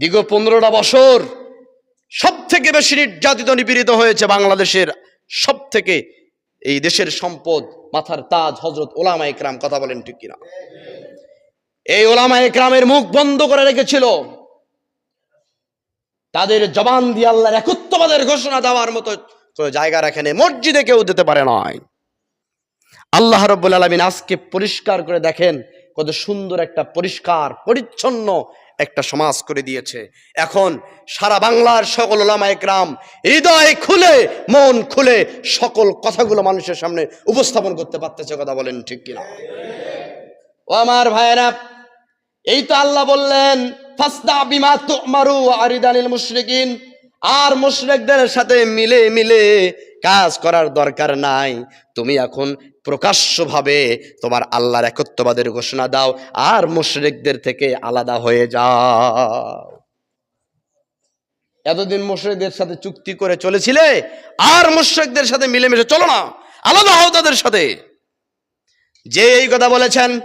দীর্ঘ পনেরোটা বছর সব থেকে বেশি নির্যাতিত, নিপীড়িত হয়েছে বাংলাদেশের সব থেকে এই দেশের সম্পদ মাথার তাজ হজরত ওলামা একরাম, কথা বলেন ঠিক কিনা? এই ওলামা একরামের মুখ বন্ধ করে রেখেছিল। তাদের জবান দিয়ে আল্লাহর একত্ববাদের ঘোষণা দেওয়ার মতো জায়গা রাখেনি মসজিদে কেউ দিতে পারে নয় আল্লাহ রব্বুল আলমিন আজকে পরিষ্কার করে দেখেন, কত সুন্দর একটা পরিষ্কার, পরিচ্ছন্ন একটা সমাজ করে দিয়েছে। এখন সারা বাংলার সকল ওলামা একরাম হৃদয় খুলে, মন খুলে সকল কথাগুলো মানুষের সামনে উপস্থাপন করতে পারতেছে কথা বলেন ঠিক কিনা? ও আমার ভাইয়েরা, এই তো আল্লাহ বললেন ফাস্তা বিমা তুমারু আরিদানিল মুশরিকিন। আর মুশরেকদের সাথে মিলে মিলে কাজ করার দরকার নাই। তুমি এখন প্রকাশ্যভাবে তোমার আল্লাহর একত্ববাদের ঘোষণা দাও আর মুশরেকদের থেকে আলাদা হয়ে যাও। এতদিন মুশরেকদের সাথে চুক্তি করে চলেছিলে আর মুশরেকদের সাথে মিলেমিশে চলো না, আলাদা হও তাদের সাথে। যে এই কথা বলেছেন,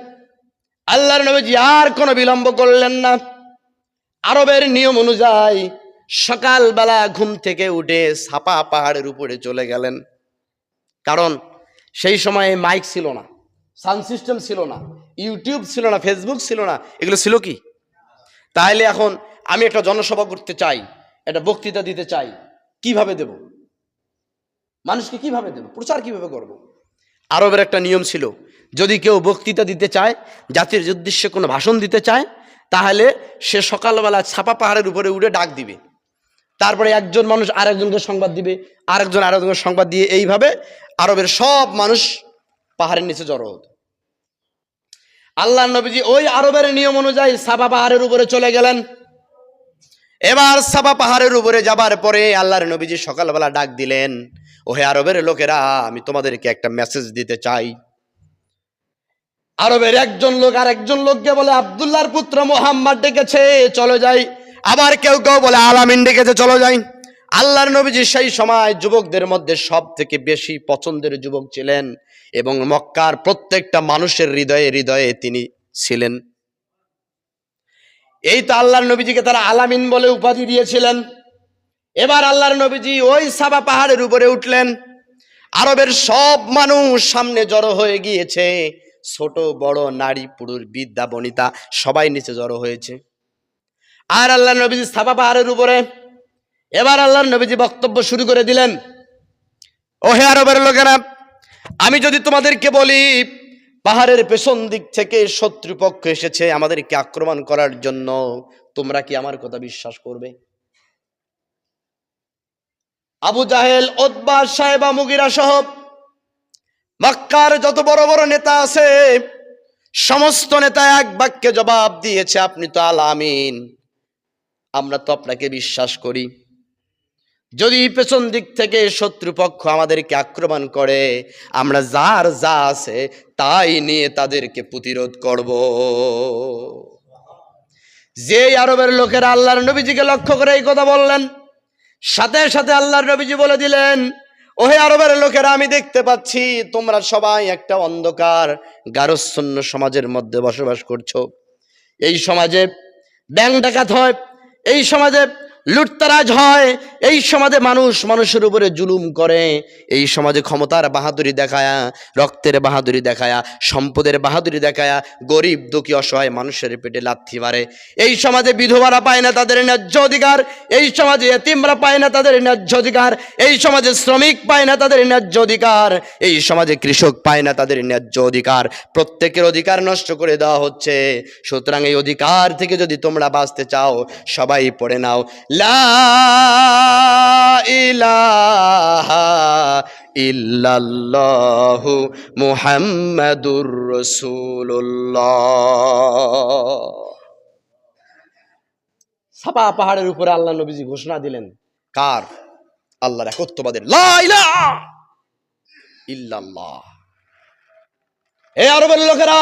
আল্লাহর নবীজি আর কোনো বিলম্ব করলেন না। আরবের নিয়ম অনুযায়ী সকালবেলা ঘুম থেকে উঠে সাপা পাহাড়ের উপরে চলে গেলেন। কারণ সেই সময়ে মাইক ছিল না সাউন্ড সিস্টেম ছিল না ইউটিউব ছিল না ফেসবুক ছিল না, এগুলো ছিল কি? তাহলে এখন আমি একটা জনসভা করতে চাই, একটা বক্তৃতা দিতে চাই, কীভাবে দেব? মানুষকে কীভাবে দেব? প্রচার কীভাবে করব? আরবের একটা নিয়ম ছিল, যদি কেউ বক্তৃতা দিতে চায়, জাতির উদ্দেশ্যে কোনো ভাষণ দিতে চায়, তাহলে সে সকালবেলা ছাপা পাহাড়ের উপরে উঠে ডাক দিবে। তারপরে একজন মানুষ আরেকজনকে সংবাদ দিবে, আরেকজন আরেকজনকে সংবাদ দিয়ে এইভাবে আরবের সব মানুষ পাহাড়ের নিচে জড়ো হতো। আল্লাহ নবীজি ওই আরবের নিয়ম অনুযায়ী সাবা পাহাড়ের উপরে চলে গেলেন। এবার সাবা পাহাড়ের উপরে যাবার পরে আল্লাহর নবীজি সকালবেলা ডাক দিলেন, ওহে আরবের লোকেরা, আমি তোমাদেরকে একটা মেসেজ দিতে চাই। আরবের একজন লোক আর একজন লোককে বলে, আবদুল্লাহর পুত্র মোহাম্মদ ডেকেছে, চলে যাই। আবার কেউ কেউ বলে, আলামিন ডেকেছে, চলো যাই। আল্লাহর নবীজি সেই সময় যুবকদের মধ্যে সব থেকে বেশি পছন্দের যুবক ছিলেন এবং মক্কার প্রত্যেকটা মানুষের হৃদয়ে হৃদয়ে তিনি ছিলেন। এই তো আল্লাহর নবীজিকে তারা আলামিন বলে উপাধি দিয়েছিলেন। এবার আল্লাহর নবীজি ওই সাবা পাহাড়ের উপরে উঠলেন। আরবের সব মানুষ সামনে জড়ো হয়ে গিয়েছে। ছোট, বড়, নারী, পুরুষ বিদ্যা বনিতা, সবাই নিচে জড়ো হয়েছে। আর আল্লাহ নবীজি সাবা পাহাড়ের উপরে। এবার আল্লাহর নবীজি বক্তব্য শুরু করে দিলেন। ওহে আরবের লোকেরা, আমি যদি তোমাদেরকে বলি, পাহাড়ের পেছন দিক থেকে শত্রুপক্ষ এসেছে আমাদেরকে আক্রমণ করার জন্য, তোমরা কি আমার কথা বিশ্বাস করবে? আবু জাহেল ওদবা সাহেবা, মুগিরা সহ মক্কার যত বড় বড় নেতা আছে, সমস্ত নেতা এক বাক্যে জবাব দিয়েছে, আপনি তো আল আমিন। আমরা তো আপনাকে বিশ্বাস করি। যদি পেছন দিক থেকে শত্রুপক্ষ আমাদেরকে আক্রমণ করে, আমরা যার যা আছে তাই নিয়ে তাদেরকে প্রতিরোধ করব। যে আরবের লোকেরা আল্লাহর নবীজিকে লক্ষ্য করে এই কথা বললেন, সাথে সাথে আল্লাহর নবীজি বলে দিলেন, ওহে আরবের লোকেরা, আমি দেখতে পাচ্ছি তোমরা সবাই একটা অন্ধকার গারস্থন্য সমাজের মধ্যে বসবাস করছ। এই সমাজে ব্যাং ডাকাত হয় এই সমাজে লুটতারাজ হয়। এই সমাজে মানুষ মানুষের উপরে জুলুম করে। এই সমাজে ক্ষমতার বাহাদুরি দেখায়া, রক্তের বাহাদুরি দেখায়া, সম্পদের বাহাদুরি দেখায়া গরিব, দুঃখী, অসহায় মানুষের পেটে লাথি মারে। এই সমাজে বিধবারা পায় না তাদের ন্যায্য অধিকার। এই সমাজে এতিমরা পায় না তাদের ন্যায্য অধিকার। এই সমাজে শ্রমিক পায় না তাদের ন্যায্য অধিকার। এই সমাজে কৃষক পায় না তাদের ন্যায্য অধিকার। প্রত্যেকের অধিকার নষ্ট করে দেওয়া হচ্ছে। সুতরাং এই অধিকার থেকে যদি তোমরা বাঁচতে চাও, সবাই পড়ে নাও। ইলাহা ইল্লাল্লাহু মুহাম্মাদুর রাসূলুল্লাহ। সাপা পাহাড়ের উপরে আল্লাহ নবীজি ঘোষণা দিলেন, কার? আল্লাহর একত্ববাদের। ইল্লাল্লাহ। হে আরবের লোকেরা,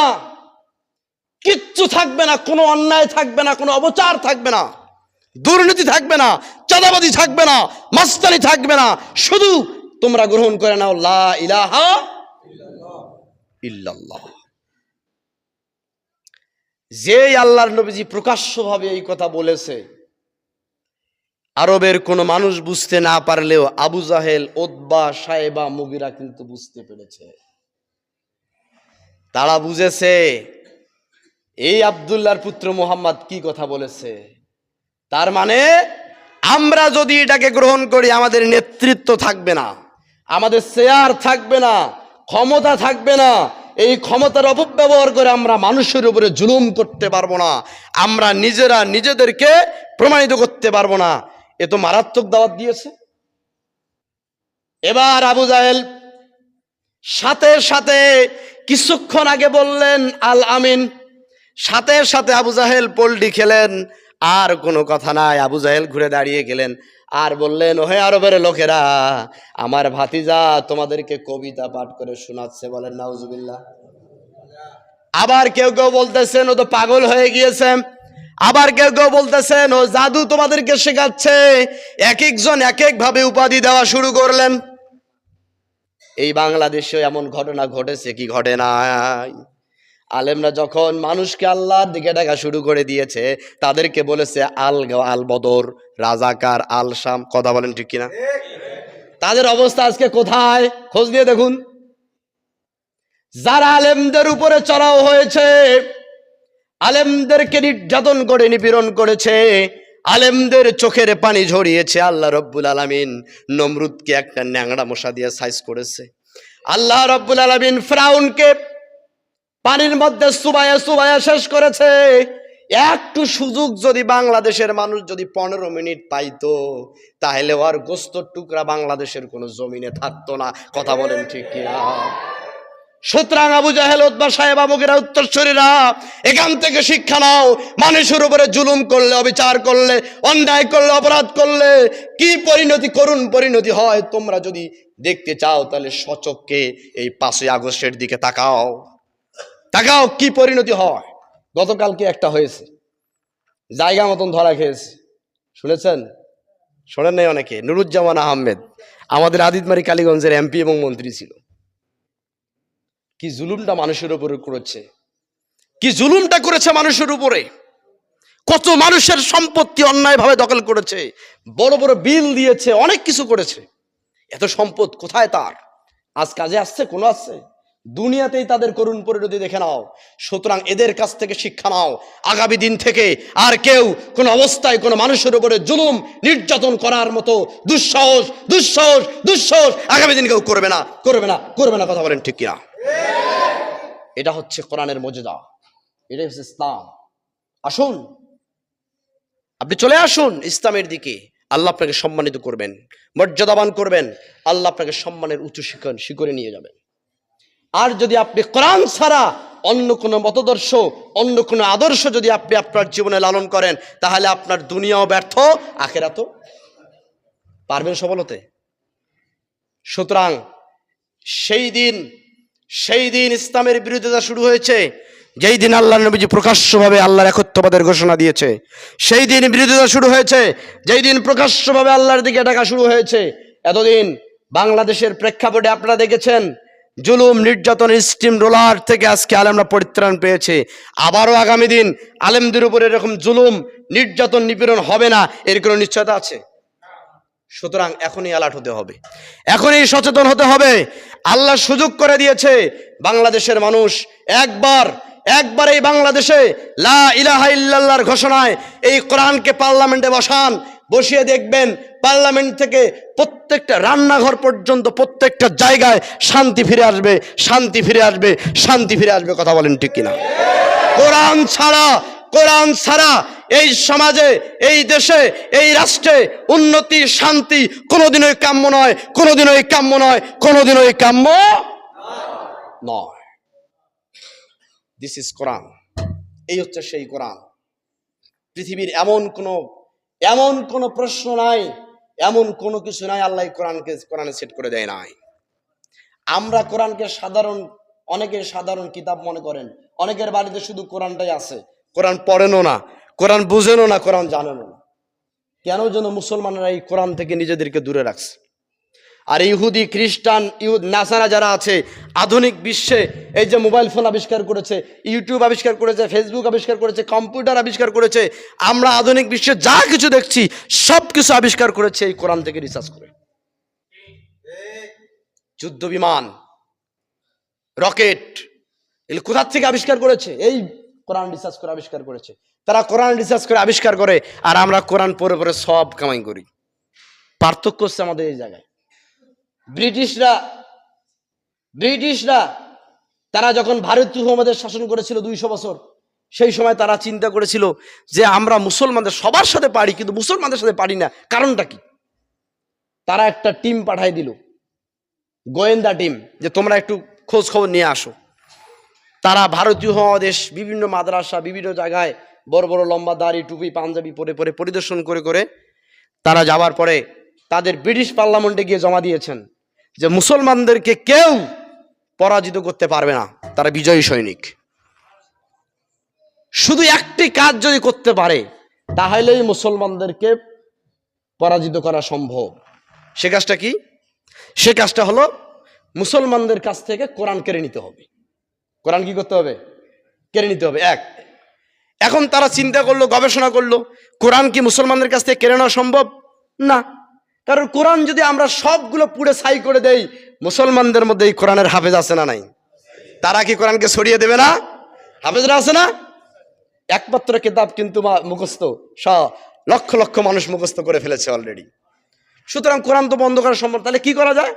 কিচ্ছু থাকবে না, কোনো অন্যায় থাকবে না, কোনো অবচার থাকবে না। দুর্নীতি থাকবে না চাঁদাবাদি থাকবে না, মাস্তানি থাকবে না, শুধু তোমরা গ্রহণ করে নাও লা ইলাহা ইল্লাল্লাহ। যে আল্লাহর নবীজি প্রকাশ্যভাবে এই কথা বলেছে, আরবের কোনো মানুষ বুঝতে না পারলেও আবু জাহেল ওদবা সাহেবা মুগিরা কিন্তু বুঝতে পেরেছে। তারা বুঝেছে, এই আবদুল্লাহর পুত্র মোহাম্মদ কি কথা বলেছে? তার মানে আমরা যদি এটাকে গ্রহণ করি, আমাদের নেতৃত্ব থাকবে না, আমাদের শেয়ার থাকবে না, ক্ষমতা থাকবে না, এই ক্ষমতার অপব্যবহার করে আমরা মানুষের উপরে জুলুম করতে পারব না, আমরা নিজেরা নিজেদেরকে প্রমাণিত করতে পারব না। এ তো মারাত্মক দাওয়াত দিয়েছে। এবার আবু জাহেল সাথে সাথে কিছুক্ষণ আগে বললেন, আল আমিন, সাথে সাথে আবু জাহেল পোল্টি খেলেন আর কোনো কথা নাই। আবু জাহেল ঘুরে দাঁড়িয়ে গেলেন। আর বললেন, ওহে আরবের লোকেরা, আমার ভাতিজা তোমাদেরকে কবিতা পাঠ করে শোনাচ্ছে। বলেন, নাউজুবিল্লাহ। আবার কেউ কেউ বলতেছেন, ও তো পাগল হয়ে গিয়েছে। আবার কেউ কেউ বলতেছেন, ও জাদু তোমাদেরকে শেখাচ্ছে। এক একজন এক এক ভাবে উপাধি দেওয়া শুরু করলেন। এই বাংলাদেশে এমন ঘটনা ঘটেছে কি ঘটে নাই? আলেমরা যখন মানুষকে আল্লাহর দিকে ডাকা শুরু করে দিয়েছে, তাদেরকে বলেছে, আল আল বদর, রাজাকার, আল শাম, কথা বলেন ঠিক কিনা? তাদের অবস্থা আজকে কোথায়? খোঁজ দিয়ে দেখুন। যারা আলেমদের উপরে চড়াও হয়েছে, আলেমদেরকে নির্যাতন করে, নিপীড়ন করেছে, আলেমদের চোখের পানি ঝরিয়েছে, আল্লাহ রব্বুল আলামিন নমরুদকে একটা ন্যাংড়া মশা দিয়ে সাইজ করেছে। আল্লাহ রব্বুল আলামিন ফ্রাউনকে পানির মধ্যে সুবায়া সুবায়া শেষ করেছে। একটু সুযোগ যদি বাংলাদেশের মানুষ যদি পনেরো মিনিট পাইতো, তাহলে ওর গোস্তর টুকরা বাংলাদেশের কোনো জমিনে থাকতো না। কথা বলেন ঠিক কিনা? সুতরাং আবু জাহেল উদ্বা সাহেব আবুকেরা উত্তরস্বরীরা এখান থেকে শিক্ষা নাও। মানুষের উপরে জুলুম করলে, অবিচার করলে, অন্যায় করলে, অপরাধ করলে, কি পরিণতি করুন পরিণতি হয় তোমরা যদি দেখতে চাও, তাহলে সচককে এই পাঁচই আগস্টের দিকে তাকাও। তাকাও, কি পরিণতি হয়? গতকালকে একটা হয়েছে। জায়গা মতন ধরা খেয়েছে। শুনেছেন? শোনেন নাই অনেকে। নুরুজ্জামান আহমেদ, আমাদের আদিতমারি কালীগঞ্জের এমপি এবং মন্ত্রী ছিল। কি জুলুমটা মানুষের উপরে করেছে? কি জুলুমটা করেছে মানুষের উপরে? কত মানুষের সম্পত্তি অন্যায়ভাবে দখল করেছে? বড় বড় বিল দিয়েছে, অনেক কিছু করেছে। এত সম্পদ কোথায় তার? আজ কাজে আসছে, কোনো আসছে? দুনিয়াতেই তাদের করুণ পরিণতি দেখে নাও। সুতরাং এদের কাছ থেকে শিক্ষা নাও। আগামী দিন থেকে আর কেউ কোনো অবস্থায় কোনো মানুষের উপরে জুলুম, নির্যাতন করার মতো দুঃসাহস দুঃসাহস দুঃসাহস আগামী দিন কেউ করবে না করবে না করবে না, কথা বলেন ঠিক কিনা? এটা হচ্ছে কোরআনের মজেদা। এটাই হচ্ছে ইসলাম। আসুন। আপনি চলে আসুন ইসলামের দিকে। আল্লাহ আপনাকে সম্মানিত করবেন, মর্যাদাবান করবেন। আল্লাহ আপনাকে সম্মানের উচ্চ শিখন শিখরে নিয়ে যাবেন। আর যদি আপনি কোরআন ছাড়া অন্য কোনো মতদর্শ, অন্য কোনো আদর্শ যদি আপনি আপনার জীবনে লালন করেন, তাহলে আপনার দুনিয়াও ব্যর্থ, আখেরাতও। পারবেন সফল হতে সুতরাং সেই দিন সেই দিন ইসলামের বিরোধিতা শুরু হয়েছে। যেই দিন আল্লাহ নবীজি প্রকাশ্যভাবে আল্লাহর একত্ববাদের ঘোষণা দিয়েছে, সেই দিন বিরোধিতা শুরু হয়েছে। যেই দিন প্রকাশ্যভাবে আল্লাহর দিকে ডাকা শুরু হয়েছে, এতদিন বাংলাদেশের প্রেক্ষাপটে আপনারা দেখেছেন জুলুম নির্যাতনের স্টিম রোলার থেকে আজকে আলেমরা পরিত্রাণ পেয়েছে। আবারও আগামী দিন আলেমদের উপরে এরকম জুলুম, নির্যাতন, নিপীড়ন হবে না, এর কোনো নিশ্চয়তা আছে? সুতরাং এখনই অ্যালার্ট হতে হবে। এখনই সচেতন হতে হবে। আল্লাহ সুযোগ করে দিয়েছে। বাংলাদেশের মানুষ একবার একবার এই বাংলাদেশে লা ইলাহা ইল্লাল্লাহর ঘোষণায় এই কোরআনকে পার্লামেন্টে বসান বসিয়ে দেখবেন পার্লামেন্ট থেকে প্রত্যেকটা রান্নাঘর পর্যন্ত প্রত্যেকটা জায়গায় শান্তি ফিরে আসবে, শান্তি ফিরে আসবে, শান্তি ফিরে আসবে, কথা বলেন ঠিক কিনা? কোরআন ছাড়া কোরআন ছাড়া এই সমাজে, এই দেশে, এই রাষ্ট্রে উন্নতি, শান্তি কোনোদিনই কাম্য নয় কোনোদিনই কাম্য নয় কোনোদিনই কাম্য নয়। দিস ইজ কোরআন এই হচ্ছে সেই কোরআন পৃথিবীর এমন কোনো এমন কোনো প্রশ্ন নাই, এমন কোনো কিছু নাই আল্লাহ কোরআনকে, কোরআনে সেট করে দেয় নাই। আমরা কোরআনকে সাধারণ অনেকের সাধারণ কিতাব মনে করেন, অনেকের বাড়িতে শুধু কোরআনটাই আছে। কোরআন পড়েনও না, কোরআন বুঝেনও না, কোরআন জানেনও না। কেন যেন মুসলমানরা এই কোরআন থেকে নিজেদেরকে দূরে রাখছে? আর ইহুদি, খ্রিস্টান, ইহুদ, নাসারা যারা আছে, আধুনিক বিশ্বে এই যে মোবাইল ফোন আবিষ্কার করেছে, ইউটিউব আবিষ্কার করেছে, ফেসবুক আবিষ্কার করেছে, কম্পিউটার আবিষ্কার করেছে, আমরা আধুনিক বিশ্বে যা কিছু দেখছি, সব কিছু আবিষ্কার করেছে এই কোরআন থেকে রিসার্চ করে। যুদ্ধ বিমান, রকেট কোথার থেকে আবিষ্কার করেছে? এই কোরআন রিসার্চ করে আবিষ্কার করেছে। তারা কোরআন রিসার্চ করে আবিষ্কার করে, আর আমরা কোরআন পরে পরে সব কামাই করি। পার্থক্য হচ্ছে আমাদের এই জায়গায়। ব্রিটিশরা ব্রিটিশরা, তারা যখন ভারতীয় আমাদের শাসন করেছিল দুইশো বছর, সেই সময় তারা চিন্তা করেছিল যে আমরা মুসলমানদের সবার সাথে পারি, কিন্তু মুসলমানদের সাথে পারি না। কারণটা কি? তারা একটা টিম পাঠাই দিল, গোয়েন্দা টিম, যে তোমরা একটু খোঁজ খবর নিয়ে আসো। তারা ভারতীয় মহাদেশ, বিভিন্ন মাদ্রাসা, বিভিন্ন জায়গায় বড় বড় লম্বা দাড়ি, টুপি, পাঞ্জাবি পরে পরে পরিদর্শন করে করে তারা যাওয়ার পরে তাদের ব্রিটিশ পার্লামেন্টে গিয়ে জমা দিয়েছেন। যে মুসলমানদেরকে কেউ পরাজিত করতে পারবে না, তারা বিজয়ী সৈনিক। শুধু একটি কাজ যদি করতে পারে, তাহলেই মুসলমানদেরকে পরাজিত করা সম্ভব। সে কাজটা কি? সে কাজটা হলো মুসলমানদের কাছ থেকে কোরআন কেড়ে নিতে হবে। কোরআন কি করতে হবে? কেড়ে নিতে হবে। এক, এখন তারা চিন্তা করল, গবেষণা করল, কোরআন কি মুসলমানদের কাছ থেকে কেড়ে নেওয়া সম্ভব? না। কারণ কোরআন যদি আমরা সবগুলো পুড়ে ছাই করে দেই, মুসলমানদের মধ্যে এই কোরআনের হাফেজ আছে না নাই? তারা কি কোরআনকে সরিয়ে দেবে না? হাফেজরা আছে না? একমাত্র কিতাব কিন্তু মুখস্থ, স লক্ষ লক্ষ মানুষ মুখস্থ করে ফেলেছে অলরেডি সুতরাং কোরআন তো বন্ধ করা সম্ভব, তাহলে কি করা যায়?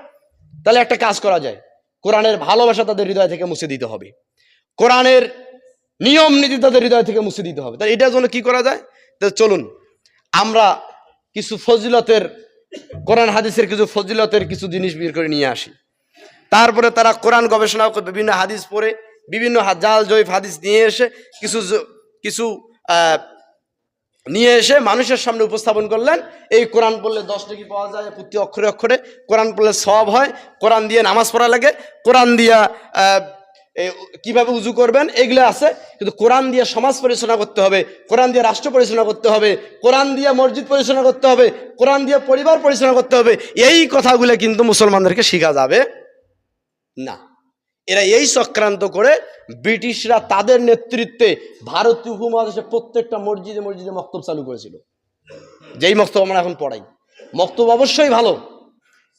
তাহলে একটা কাজ করা যায়। কোরআনের ভালোবাসা তাদের হৃদয় থেকে মুছে দিতে হবে। কোরআনের নিয়ম নীতি তাদের হৃদয় থেকে মুছে দিতে হবে। তাহলে এটার জন্য কি করা যায়? চলুন, আমরা কিছু ফজিলতের কোরআন হাদিসের কিছু ফজিলতের কিছু জিনিস বের করে নিয়ে আসি। তারপরে তারা কোরআন গবেষণা করে বিভিন্ন হাদিস পড়ে, বিভিন্ন জাল, জয়ীফ হাদিস নিয়ে এসে কিছু কিছু নিয়ে এসে মানুষের সামনে উপস্থাপন করলেন। এই কোরআন পড়লে দশ টাকি পাওয়া যায়, প্রতি অক্ষরে অক্ষরে। কোরআন পড়লে সব হয়, কোরআন দিয়ে নামাজ পড়া লাগে। কোরআন দিয়া কীভাবে উজু করবেন, এগুলো আছে। কিন্তু কোরআন দিয়ে সমাজ পরিচালনা করতে হবে, কোরআন দিয়ে রাষ্ট্র পরিচালনা করতে হবে, কোরআন দিয়ে মসজিদ পরিচালনা করতে হবে, কোরআন দিয়ে পরিবার পরিচালনা করতে হবে, এই কথাগুলো কিন্তু মুসলমানদেরকে শেখা যাবে না। এরা এই চক্রান্ত করে ব্রিটিশরা তাদের নেতৃত্বে ভারতীয় উপমহাদেশে প্রত্যেকটা মসজিদে মসজিদে মক্তব চালু করেছিল। যেই মক্তব আমরা এখন পড়াই। মক্তব অবশ্যই ভালো,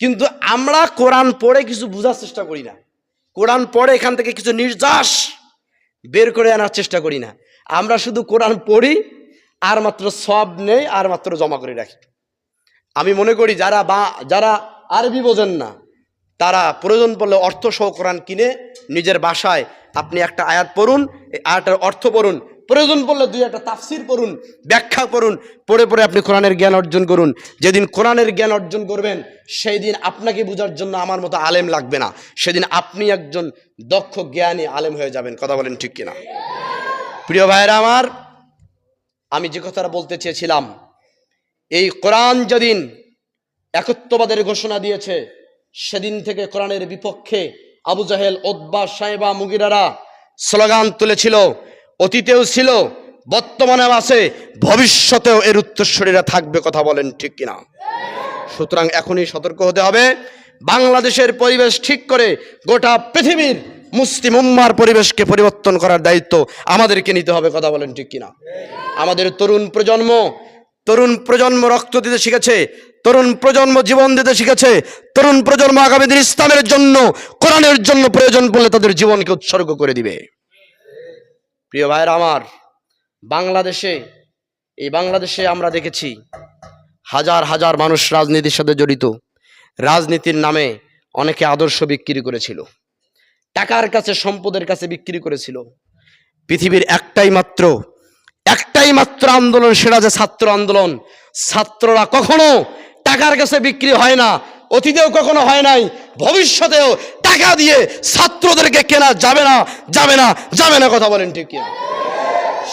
কিন্তু আমরা কোরআন পড়ে কিছু বোঝার চেষ্টা করি না। কোরআন পড়ে এখান থেকে কিছু নির্যাস বের করে আনার চেষ্টা করি না। আমরা শুধু কোরআন পড়ি, আর মাত্র সব নেই, আর মাত্র জমা করে রাখি। আমি মনে করি যারা বা, যারা আরবি বোঝেন না, তারা প্রয়োজন পড়লে অর্থ সহ কোরআন কিনে নিজের বাসায় আপনি একটা আয়াত পড়ুন আয়াতের অর্থ পড়ুন প্রয়োজন পড়লে দুই একটা তাফসির পড়ুন, ব্যাখ্যা করুন, পড়ে পড়ে আপনি কোরআনের জ্ঞান অর্জন করুন। যেদিন কোরআনের জ্ঞান অর্জন করবেন সেই দিন আপনাকে বোঝার জন্য আমার মতো আলেম লাগবে না। সেদিন আপনি একজন দক্ষ জ্ঞানী আলেম হয়ে যাবেন, কথা বলেন ঠিক কিনা? প্রিয় ভাইয়েরা আমার, আমি যে কথাটা বলতে চেয়েছিলাম, এই কোরআন যেদিন একত্ববাদের ঘোষণা দিয়েছে, সেদিন থেকে কোরআনের বিপক্ষে আবু জাহেল ওদ্বা সাহেবা মুগিরারা স্লোগান তুলেছিল অতীতেও ছিল, বর্তমানেও আছে, ভবিষ্যতেও এর উত্তরস্বরীরা থাকবে কথা বলেন ঠিক কিনা। সুতরাং এখনই সতর্ক হতে হবে, বাংলাদেশের পরিবেশ ঠিক করে গোটা পৃথিবীর মুসলিম উম্মার পরিবেশকে পরিবর্তন করার দায়িত্ব আমাদেরকে নিতে হবে কথা বলেন ঠিক কিনা। আমাদের তরুণ প্রজন্ম তরুণ প্রজন্ম রক্ত দিতে শিখেছে, তরুণ প্রজন্ম জীবন দিতে শিখেছে, তরুণ প্রজন্ম আগামী দিন ইসলামের জন্য, কোরআনের জন্য প্রয়োজন পড়লে তাদের জীবনকে উৎসর্গ করে দিবে। প্রিয় ভাইয়ের আমার, বাংলাদেশে, এই বাংলাদেশে আমরা দেখেছি হাজার হাজার মানুষ রাজনীতির সাথে জড়িত। রাজনীতির নামে অনেকে আদর্শ বিক্রি করেছিল। টাকার কাছে, সম্পদের কাছে বিক্রি করেছিল। পৃথিবীর একটাই মাত্র একটাই মাত্র আন্দোলন সেটা যে ছাত্র আন্দোলন। ছাত্ররা কখনো টাকার কাছে বিক্রি হয় না অতীতেও কখনো হয় নাই, ভবিষ্যতেও টাকা দিয়ে ছাত্রদেরকে কেনা যাবে না যাবে না যাবে না কথা বলেন ঠিক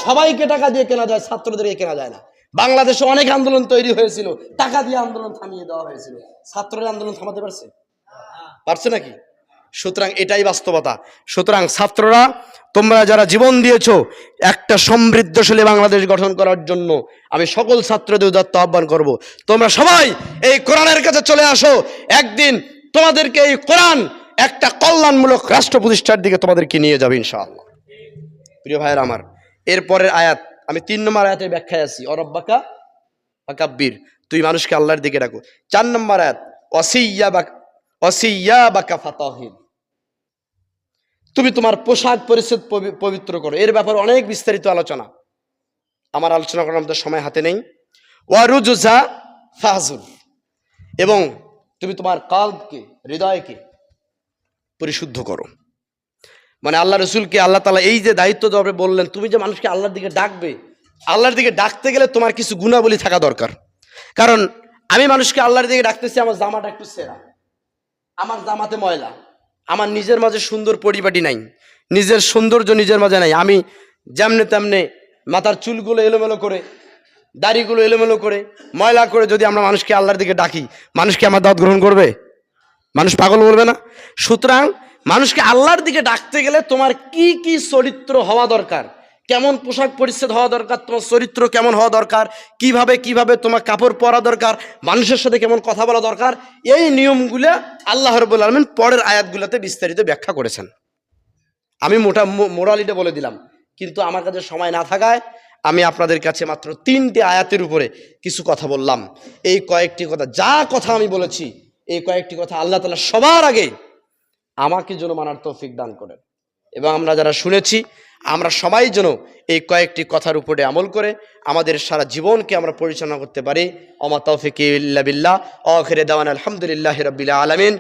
সবাইকে টাকা দিয়ে কেনা যায়, ছাত্রদেরকে কেনা যায় না। বাংলাদেশে অনেক আন্দোলন তৈরি হয়েছিল, টাকা দিয়ে আন্দোলন থামিয়ে দেওয়া হয়েছিল। ছাত্ররা আন্দোলন থামাতে পারছে? পারছে নাকি? সুতরাং এটাই বাস্তবতা। সুতরাং ছাত্ররা, তোমরা যারা জীবন দিয়েছ, একটা সমৃদ্ধশালী বাংলাদেশ গঠন করার জন্য আমি সকল ছাত্রদের উদাত্ত আহ্বান করব। তোমরা সবাই এই কোরআনের কাছে চলে আসো। একদিন তোমাদেরকে এই কোরআন একটা কল্যাণমূলক রাষ্ট্র প্রতিষ্ঠার দিকে তোমাদেরকে নিয়ে যাবে ইনশাআল্লাহ। প্রিয় ভাইয়ের আমার, এরপরের আয়াত, আমি তিন নম্বর আয়াতের ব্যাখ্যায় আছি। অরব্বাকা আকাব্বির তুই মানুষকে আল্লাহর দিকে ডাকো চার নম্বর আয়াত অসিয়া বা অসিয়া বাকা ফাতাহিন। তুমি তোমার পোশাক পরিচ্ছদ পবি- পবিত্র করো। এর ব্যাপারে অনেক বিস্তারিত আলোচনা। আমার আলোচনা করার আমাদের সময় হাতে নেই। ওয়ারুজা ফাহজুল এবং তুমি তোমার কালকে, হৃদয়কে পরিশুদ্ধ করো। মানে আল্লাহ রসুলকে আল্লাহ তালা এই যে দায়িত্ব দেবে বললেন, তুমি যে মানুষকে আল্লাহর দিকে ডাকবে, আল্লাহর দিকে ডাকতে গেলে তোমার কিছু গুণাবলী থাকা দরকার। কারণ আমি মানুষকে আল্লাহর দিকে ডাকতেছি, আমার জামাটা একটু সেরা। আমার জামাতে ময়লা। আমার নিজের মাঝে সুন্দর পরিপাটি নাই। নিজের সৌন্দর্য নিজের মাঝে নাই। আমি যেমনে তেমনে মাথার চুলগুলো এলোমেলো করে, দাড়িগুলো এলোমেলো করে, ময়লা করে যদি আমরা মানুষকে আল্লাহর দিকে ডাকি মানুষকে আমার দাঁত গ্রহণ করবে? মানুষ পাগল বলবে না? সুতরাং মানুষকে আল্লাহর দিকে ডাকতে গেলে তোমার কি কি চরিত্র হওয়া দরকার? কেমন পোশাক পরিচ্ছেদ হওয়া দরকার? তোমার চরিত্র কেমন হওয়া দরকার? কীভাবে কীভাবে তোমার কাপড় পরা দরকার? মানুষের সাথে কেমন কথা বলা দরকার? এই নিয়মগুলো আল্লাহ রবুল আলমিন পরের আয়াতগুলোতে বিস্তারিত ব্যাখ্যা করেছেন। আমি মোটা মোরালিটা বলে দিলাম। কিন্তু আমার কাছে সময় না থাকায় আমি আপনাদের কাছে মাত্র তিনটি আয়াতের উপরে কিছু কথা বললাম। এই কয়েকটি কথা, যা কথা আমি বলেছি, এই কয়েকটি কথা আল্লাহ তালা সবার আগে আমাকে যেন মানার তৌফিক দান করেন। এবং আমরা যারা শুনেছি, আমরা সবাই যেন এই কয়েকটি কথার উপরে আমল করে আমাদের সারা জীবনকে আমরা পরিচালনা করতে পারি। অমা তৌফিক ইল্লা বিল্লাহ। অখেরে দেওয়ান আলহামদুলিল্লাহ রবিল্লা আলমিন।